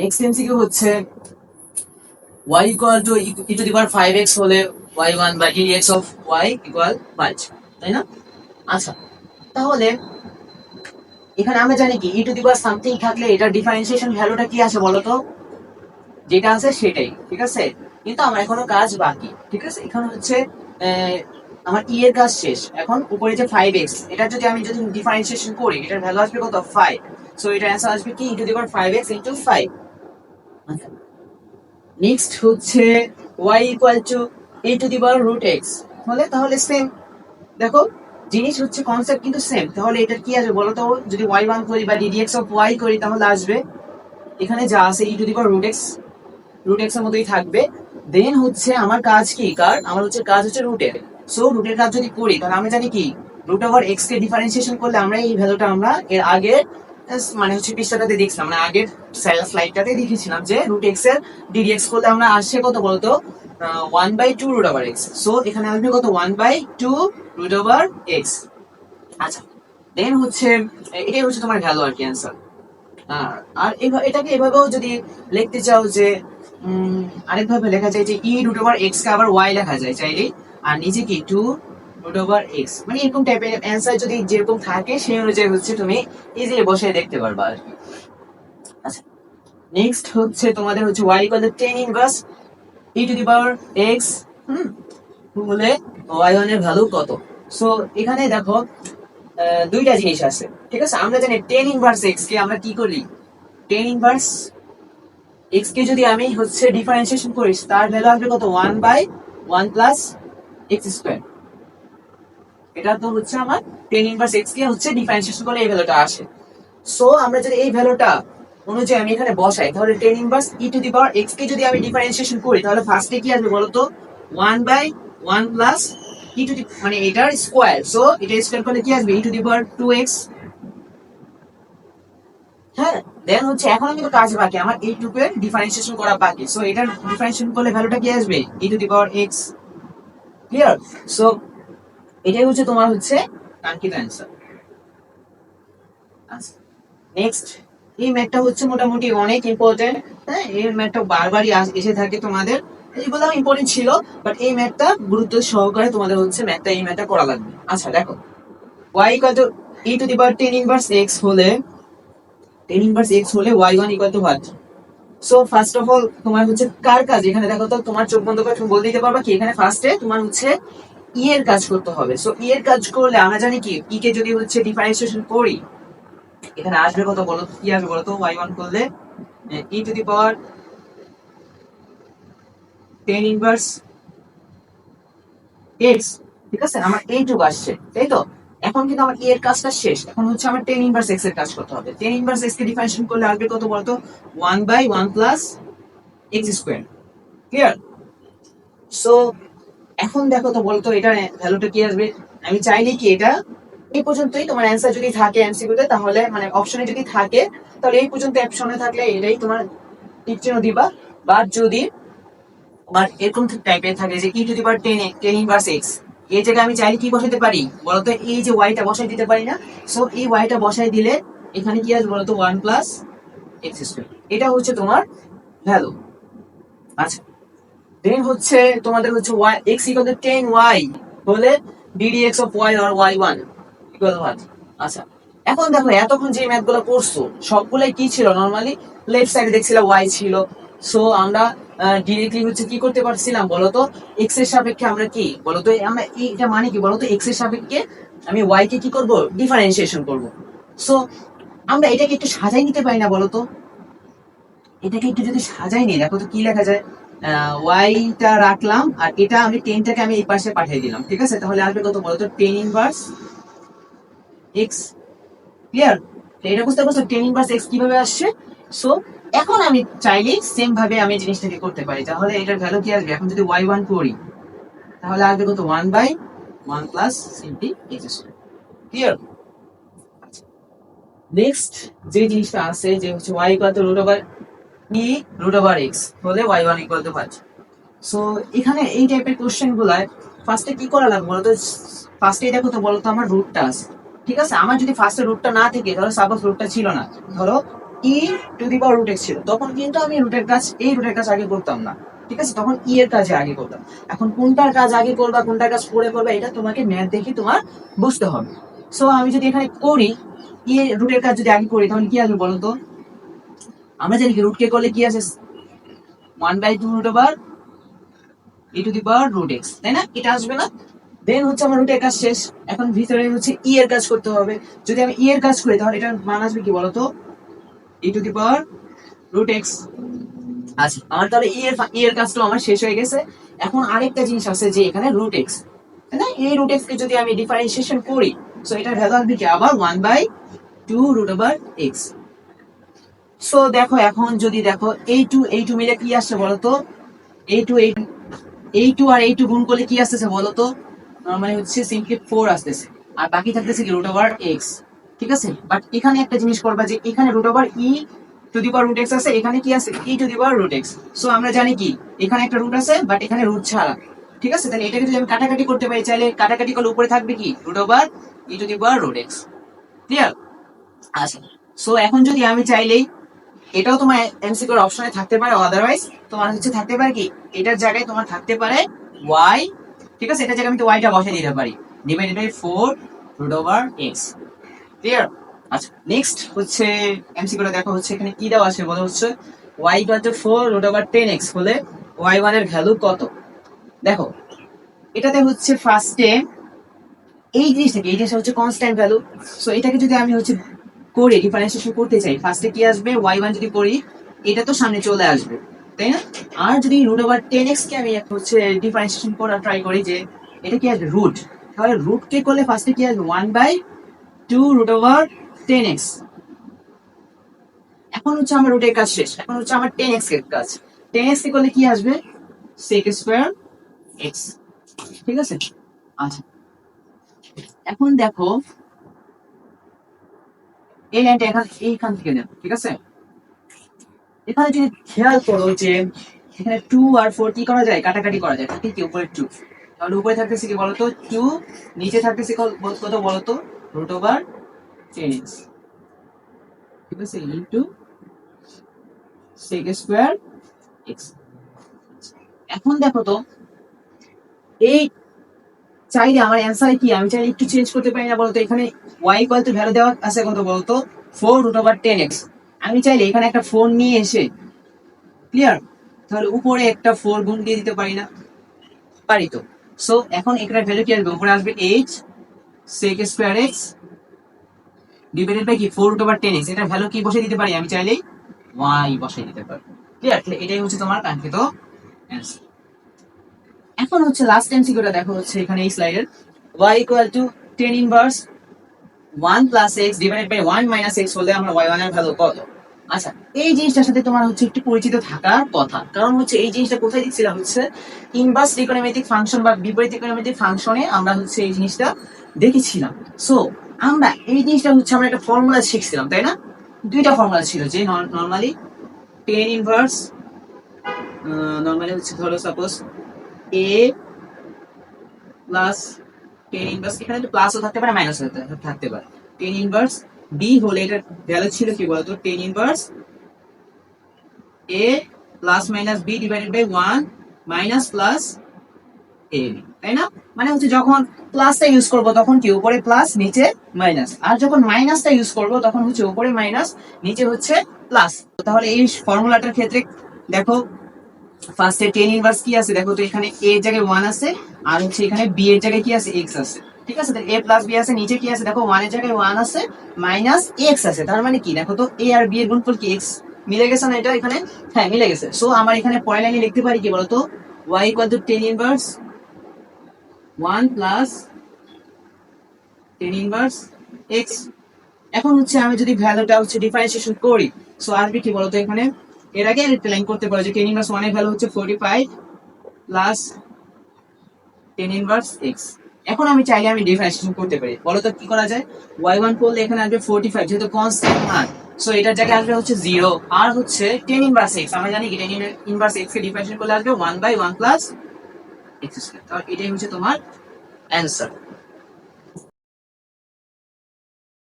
Next MCQ হচ্ছে y equal to e to the power five x হলে y one by d x of y equal পাঁচ তাই না? আচ্ছা তাহলে এখানে আমরা জানি কি e to the power something থাকলে এটার ডিফারেন্সিয়েশন ভ্যালুটা কি আছে বলো তো যেটা আছে সেটাই, ঠিক আছে? কিন্তু আমার এখনও কাজ বাকি, ঠিক আছে? এখানে হচ্ছে আমার ই এর কাজ শেষ। এখন উপরে যে ফাইভ এক্স এটা যদি আমি যদি ডিফারেন্সিয়েশন করি, এটার ভ্যালু আসবে কত? ফাইভ সো এটার অ্যান্সার আসবে কি? E to the power five x into five next হচ্ছে y equal to a to the power root x হলে তাহলে সেম দেখো, জিনিস হচ্ছে কনসেপ্ট কিন্তু সেম তাহলে এটা কি আসবে বলো তো যদি y ওয়ান করি বা ddx অফ y করি তাহলে আসবে। এখানে যা আছে e to the power root x root এক্সের মতোই থাকবে। দেন হচ্ছে আমার কাজ কি? কার? আমার হচ্ছে কাজ হচ্ছে রুটের সো রুটের কাজ যদি করি, তাহলে আমরা জানি কি? রুট ওভার এক্স কে ডিফারেন্সিয়েশন করলে আমরা এই ভ্যালুটা আমরা এর আগের মানে হচ্ছে পৃষ্ঠাটাতে দেখছিলাম মানে আগের স্লাইডটাতে দেখেছিলাম যে রুট এক্সের ডিডি এক্স করলে আমরা আসছে কত বলতো? One by two root over x so এখানে আসবে কত? One by two root over x আচ্ছা দেন হচ্ছে এটাই হচ্ছে তোমার ভ্যালু আর কি অ্যান্সার আর এটাকে এভাবেও যদি লিখতে চাও যে আরেকভাবে লেখা যায় যে ই রুট ওভার এক্স কে আবার ওয়াই লেখা যায় চাইলে আর নিচে কি টু রুট ওভার এক্স মানে এরকম টাইপের অ্যান্সার যদি যেরকম থাকে, সেই অনুযায়ী হচ্ছে তুমি ইজিলি বসে দেখতে পারবা আর কি। আচ্ছা নেক্সট হচ্ছে তোমাদের হচ্ছে y equal to tan inverse e to the power x hmm হলে ওয়াই ওয়ানের ভ্যালু কত? সো এখানে দেখো দুইটা জিনিস আছে, ঠিক আছে? আমরা জানি টেন ইনভার্স এক্স কে আমরা কি করি? টেন ইনভার্স এক্স কে যদি আমি হচ্ছে ডিফারেন্সিয়েশন করি, তার ভ্যালু আসবে কত? One by one plus x square এটা তো হচ্ছে আমার টেন ইনভার্স এক্স কে হচ্ছে ডিফারেন্সিয়েশন করলে এই ভ্যালুটা আসে। সো আমরা যদি এই ভ্যালুটা অনুযায়ী আমি এখানে বসাই, তাহলে tan inverse e to the power x কে যদি আমি ডিফারেন্সিয়েশন করি, তাহলে ফার্স্টে কি আসবে বলতো? One by one plus e to the মানে এটার স্কোয়ার সো এটা স্কোয়ার করলে কি আসবে? E to the power two x হ্যাঁ দেন হচ্ছে এখন কিন্তু কাজ বাকি, আমার এইটুকু ডিফারেন্সিয়েশন করা বাকি। সো এটার ডিফারেন্সিয়েশন করলে ভ্যালুটা কি আসবে? E to the power x clear so এটাই হচ্ছে তোমার হচ্ছে কাঙ্ক্ষিত অ্যান্সার নেক্সট এই ম্যাথটা হচ্ছে মোটামুটি অনেক ইম্পর্টেন্ট হ্যাঁ? এই ম্যাথটা বারবারই এসে থাকে তোমাদের। এগুলো ইম্পর্টেন্ট ছিল বাট এই ম্যাথটা গুরুত্ব সহকারে তোমাদের হচ্ছে ম্যাথটা এই ম্যাথটা করা লাগবে। আচ্ছা দেখো। Equal to e to the power tan inverse x হলে টেন ইনভার্স এক্স হলে y one equal to so first of all তোমার হচ্ছে কার কাজ? এখানে দেখো তো তোমার চোখ বন্ধ করে তুমি বলে দিতে পারবা কি? এখানে ফার্স্টে তোমার হচ্ছে ই এর কাজ করতে হবে। সো ই এর কাজ করলে আমরা জানি কি? ই কে যদি হচ্ছে ডিফারেন্সিয়েশন করি, এখানে আসবে কত বলো কি আসবে বলো তো? ওয়াই ওয়ান করলে e to the power tan inverse x ঠিক আছে? আমার এইটুকু আসছে, তাই তো? এখন কিন্তু আমার এর কাজটা শেষ। এখন হচ্ছে আমার টেন ইনভার্স এক্সের কাজ করতে হবে। টেন ইনভার্স এক্স কে ডিফারেন্সিয়েশন করলে আসবে কত বলতো one by one plus x square clear so এখন দেখো তো বলতো, এটা ভ্যালুটা কি আসবে? আমি চাইনি কি এটা? এই পর্যন্তই তোমার অ্যান্সার যদি থাকে এমসিকিউতে তাহলে মানে অপশনে যদি থাকে, তাহলে এই পর্যন্ত অপশনে থাকলে এটাই তোমার টিক চিহ্ন দিবা। বা যদি তোমার এরকম টাইপের থাকে যে e to the power tan tan inverse x এই জায়গায় আমি চাইলে কি বসাতে পারি? বলতো এই যে ওয়াইটা বসাই দিতে পারি না। সো এই ওয়াইটা বসাই দিলে এখানে কি আসবে বলতো? ওয়ান প্লাস এক্স স্কোয়ার এটা হচ্ছে তোমার ভ্যালু আচ্ছা। দেন হচ্ছে তোমাদের হচ্ছে y x equal to tan y হলে d d x of y R y one equal what আচ্ছা এখন দেখো এতক্ষণ যে ম্যাথগুলো করছ, সবগুলাই কি ছিল নরমালি লেফট সাইডে দেখছিলাম ওয়াই ছিল। সো আমরা ডিরেক্টলি হচ্ছে কি করতে পারছিলাম বলতো? এক্সের সাপেক্ষে আমরা কি? বলতো, আমরা এটা মানে কি বলতো? এক্সের সাপেক্ষে আমি ওয়াই কে কি করব? ডিফারেন্সিয়েশন করব। সো আমরা এটাকে একটু সাজাই নিতে পারি না বলতো? এটাকে একটু যদি সাজাই নিই, দেখো তো কি লেখা যায়? ওয়াইটা রাখলাম, আর এটা আমি টেনটাকে আমি এই পাশে পাঠিয়ে দিলাম, ঠিক আছে? তাহলে আসবে কত বলতো? টেন ইনভার্স এক্স ক্লিয়ার এটা বুঝতে পারছ টেন ইনভার্স এক্স কীভাবে আসছে? সো এখন আমি চাইলে সেম ভাবে আমি জিনিসটাকে করতে পারি। তাহলে এটার ভ্যালু কি আসবে? এখন যদি ওয়াই ওয়ান করি, তাহলে আসবে কত? One by one plus simply x clear next যে জিনিসটা আছে, যে হচ্ছে y to root over e root over x হলে ওয়াই ওয়ান ইকুয়াল টু পাঁচ সো এখানে এই টাইপের কোশ্চেন গুলায় ফার্স্টে কি করা লাগবে বলতো? ফার্স্টে দেখো তো বলতো আমার রুটটা আছে। ঠিক আছে? আমার যদি ফার্স্টে রুটটা না থাকে, ধরো সাপোজ রুটটা ছিল না, ধরো e to the power root x ছিল। তখন কিন্তু আমি রুটের কাজ, এই রুটের কাজ আগে করতাম না। ঠিক আছে? তখন ই এর কাজে আগে করতাম। এখন কোনটার কাজ আগে করবা, কোনটার কাজ পরে করবা, এটা তোমাকে ম্যাথ দেখে তোমার বুঝতে হবে। সো আমি যদি এখানে করি ই রুটের কাজ যদি আগে করি, তাহলে কি আসবে বলো তো আমরা জানি কি রুট কে করলে কি আছে one by two root over e to the power root x তাই না? এটা আসবে না। দেন হচ্ছে আমার রুটের কাজ শেষ। এখন ভিতরে হচ্ছে ই এর কাজ করতে হবে। যদি আমি ই এর কাজ করি, তাহলে এটার মান আসবে কি বলতো? E to the power root x আচ্ছা আমার তাহলে ই এর ই এর কাজটা আমার শেষ হয়ে গেছে। এখন আরেকটা জিনিস আছে যে এখানে রুট এক্স তাই না? এই রুট এক্স কে যদি আমি ডিফারেন্সিয়েশন করি সো এটার ভ্যালু আসবে কি? আবার one by two root over x so দেখো, এখন যদি দেখো এই টু এই টু মিলে কি আসছে বলতো? এই টু এই এই টু আর এই টু গুণ করলে কি আসতেছে বলতো? নর্মালি হচ্ছে সিম্পলি ফোর আসতেছে। আর বাকি থাকতেছে কি রুট ওভার এক্স ঠিক আছে? বাট এখানে একটা জিনিস করবা যে এখানে root over e to the power root x আছে, এখানে কি আছে? E to the power root x so আমরা জানি কি, এখানে একটা রুট আছে বাট এখানে রুট ছাড়া, ঠিক আছে? তাহলে এটাকে যদি আমি কাটাকাটি করতে পারি চাইলে কাটাকাটি করলে উপরে থাকবে কি? Root over e to the power root x clear আচ্ছা। সো এখন যদি আমি চাইলেই এটাও তোমার এমসিকিউর অপশনে থাকতে পারে আদারওয়াইজ তোমার হচ্ছে থাকতে পারে কি, এটার জায়গায় তোমার থাকতে পারে ওয়াই ঠিক আছে? এটার জায়গায় আমি তো ওয়াইটা বসে দিতে পারি। Divided by four root over x clear আচ্ছা নেক্সট হচ্ছে এমসিকিউটা দেখো হচ্ছে এখানে কি দেওয়া আছে, বলা হচ্ছে y equal to four root over tan x হলে ওয়াই ওয়ানের ভ্যালু কত? দেখো, এটাতে হচ্ছে ফার্স্টে এই জিনিসটাকে, এই জিনিসটা হচ্ছে কনস্ট্যান্ট ভ্যালু সো এটাকে যদি আমি হচ্ছে করে ডিফারেন্সিয়েশন করতে চাই ফার্স্টে কি আসবে? ওয়াই ওয়ান যদি করি, এটা তো সামনে চলে আসবে, তাই না? আর যদি রুট ওভার টেন এক্স কে আমি হচ্ছে ডিফারেন্সিয়েশন করার ট্রাই করি যে এটা কি আসবে? রুট তাহলে রুট কে করলে ফার্স্টে কি আসবে? One by two root over tan x এখন হচ্ছে আমার রুটের কাজ শেষ, এখন হচ্ছে আমার টেন এক্সের কাজ। টেন এক্স কে করলে কি আসবে? সেক স্কোয়ার এক্স ঠিক আছে? আচ্ছা। এখন দেখো এই লাইনটা এখান এইখান থেকে নেব ঠিক আছে এখানে যদি খেয়াল করো যে এখানে টু আর ফোর কি করা যায় কাটাকাটি করা যায় ঠিক কি উপরে টু তাহলে উপরে থাকতেছে কি বলতো টু নিচে থাকতেছে কত- বলতো রুট ওভার টেন ঠিক আছে ইন্টু সেক স্কোয়ার এক্স এখন দেখো তো এই চাইলে আমার অ্যান্সারে কি? আমি চাইলে একটু চেঞ্জ করতে পারি না বলতো? এখানে ওয়াই ইকুয়াল টু ভ্যালু দেওয়া আছে কত বলতো? Four root over tan x আমি চাইলে এখানে একটা ফোর নিয়ে এসে ক্লিয়ার তাহলে উপরে একটা ফোর গুণ দিয়ে দিতে পারি না। পারি তো। সো এখন এখানে ভ্যালু কি আসবে? উপরে আসবে h sec square x divided by কি? Four root over tan x এটা ভ্যালু কি? বসে দিতে পারি। আমি চাইলেই ওয়াই বসে দিতে পারি। ক্লিয়ার এটাই হচ্ছে তোমার কাঙ্ক্ষিত অ্যান্সার এখন হচ্ছে লাস্ট এমসিকিউটা দেখো হচ্ছে এখানে এই স্লাইডের y equal to tan inverse one plus x divided by one minus x হলে আমরা ওয়াই ওয়ানের ভ্যালু কত? আচ্ছা এই জিনিসটার সাথে তোমার হচ্ছে একটু পরিচিত থাকার কথা। কারণ হচ্ছে এই জিনিসটা কোথায় দিচ্ছিলাম হচ্ছে? ইনভার্স ইকোনমিক ফাংশন বা বিপরীত ইকোনমিক ফাংশনে আমরা হচ্ছে এই জিনিসটা দেখেছিলাম। সো আমরা এই জিনিসটা হচ্ছে আমরা একটা ফর্মুলা শিখছিলাম, তাই না? দুইটা ফর্মুলা ছিল যে নর্মালি টেন ইনভার্স নর্মালি হচ্ছে ধরো suppose a plus tan inverse এখানে তো প্লাসও থাকতে পারে মাইনাস থাকতে পারে। টেন ইনভার্স বি হলে এটার ভ্যালু ছিল কি বলতো? Tan inverse a plus minus b divided by one minus plus a তাই না? মানে হচ্ছে যখন প্লাসটা ইউজ করব, তখন কি? উপরে প্লাস নিচে মাইনাস আর যখন মাইনাসটা ইউজ করব, তখন হচ্ছে উপরে মাইনাস নিচে হচ্ছে প্লাস তাহলে এই ফর্মুলাটার ক্ষেত্রে দেখো ফার্স্টে টেন ইনভার্স কি আছে? দেখো তো এখানে এ এর জায়গায় ওয়ান আছে, আর হচ্ছে এখানে বি এর জায়গায় কি আছে? এক্স আছে। ঠিক আছে? এ প্লাস বি আছে, নিচে কি আছে? দেখো ওয়ানের জায়গায় ওয়ান আছে মাইনাস এক্স আছে। তার মানে কি? দেখো তো এ আর বি এর গুণফল কি? এক্স মিলে গেছে না? এটা এখানে হ্যাঁ মিলে গেছে। সো আমার এখানে পরের লাইনে লিখতে পারি কি বলতো? Y equal to tan inverse one plus tan inverse x এখন হচ্ছে আমি যদি ভ্যালুটা হচ্ছে ডিফারেন্সিয়েশন করি সো আসবে কি বলতো এখানে? এর আগে একটা লাইন করতে পারো যে টেন ইনভার্স ওয়ানের ভ্যালু হচ্ছে forty five plus tan inverse x এখন আমি চাইলে আমি ডিফারেন্সিয়েশন করতে পারি। বলো তো কি করা যায়? ওয়াই ওয়ান করলে এখানে আসবে ফোর্টি ফাইভ যেহেতু কনস্ট্যান্ট মান। সো এটার জায়গায় আসবে হচ্ছে জিরো আর হচ্ছে টেন ইনভার্স এক্স আমরা জানি টেন ইনভার্স এক্স কে ডিফারেন্সিয়েশন করলে আসবে one by one plus x square তাহলে এটাই হচ্ছে তোমার অ্যান্সার